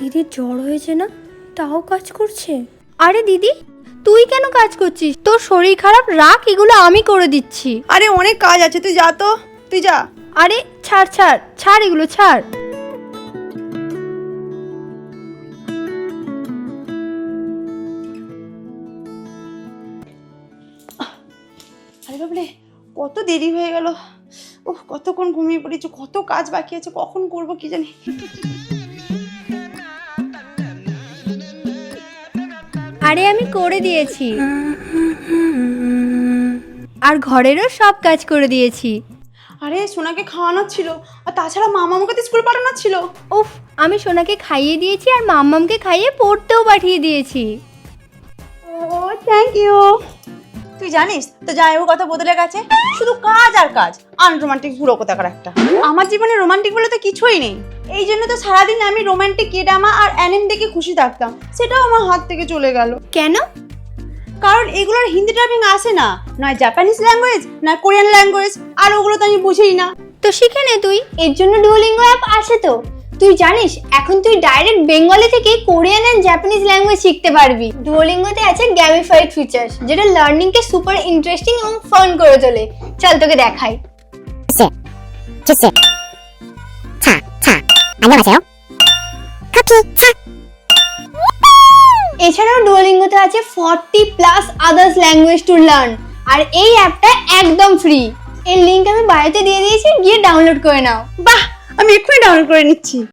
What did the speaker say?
দিদির জ্বর হয়েছে না? তাও কাজ করছে? আরে দিদি তুই কেন কাজ করছিস? তোর শরীর খারাপ রাখ এগুলো আমি করে দিচ্ছি। আরে অনেক কাজ আছে তুই যা তো তুই যা। আরে ছাড় ছাড় ছাড় এগুলো ছাড়। আরে বাবরে কত দেরি হয়ে গেল। ওহ কতক্ষণ ঘুমিয়ে পড়েছি কত কাজ বাকি আছে কখন করব কি জানি। আরে আমি করে দিয়েছি। আর ঘরেরও সব কাজ করে দিয়েছি। আরে সোনাকে খাওয়ানোর ছিল আর তাছাড়া মামা আমাকে তো স্কুল পাঠানোর ছিল। উফ আমি সোনাকে খাইয়ে দিয়েছি আর মাম্মামকে খাইয়ে পড়তেও পাঠিয়ে দিয়েছি। ও থ্যাংক ইউ তুই জানিস তো জামাইবাবুর কথা বদলে গেছে। শুধু কাজ আর কাজ। আনরোমান্টিক বুড়ো কোথাকার একটা। আমার জীবনে রোমান্টিক বলে তো কিছুই নেই। এই জন্য তো সারাদিন আমি রোমান্টিক কেডামা আর অ্যানিম দেখে খুশি থাকতাম। সেটাও আমার হাত থেকে চলে গেল। কেন? কারণ এগুলোর হিন্দি টাইপিং আসে না। নয় জাপানিজ ল্যাঙ্গুয়েজ না কোরিয়ান ল্যাঙ্গুয়েজ আর ওগুলো তো আমি বুঝিই না। তো শিখে নে তুই? এর জন্য ডুয়োলিঙ্গো অ্যাপ আছে তো। তুই জানিস এখন তুই ডাইরেক্ট বেঙ্গলি থেকে কোরিয়ান অ্যান্ড জাপানিজ ল্যাঙ্গুয়েজ শিখতে পারবি। ডুয়োলিঙ্গোতে আছে গ্যামিফাইড ফিচার্স যেটা লার্নিংকে সুপার ইন্টারেস্টিং এবং ফান করে তোলে। চল তোকে দেখাই। 주스 차, 차 안녕하세요 커피, 차 এছাড়াও ডুয়োলিঙ্গোতে আছে forty plus others language to learn আর এই অ্যাপটা একদম ফ্রি এর লিংক আমি বাড়িতে দিয়ে দিয়েছি গিয়ে ডাউনলোড করে নাও বাহ আমি এক্ষুনি ডাউনলোড করে নিচ্ছি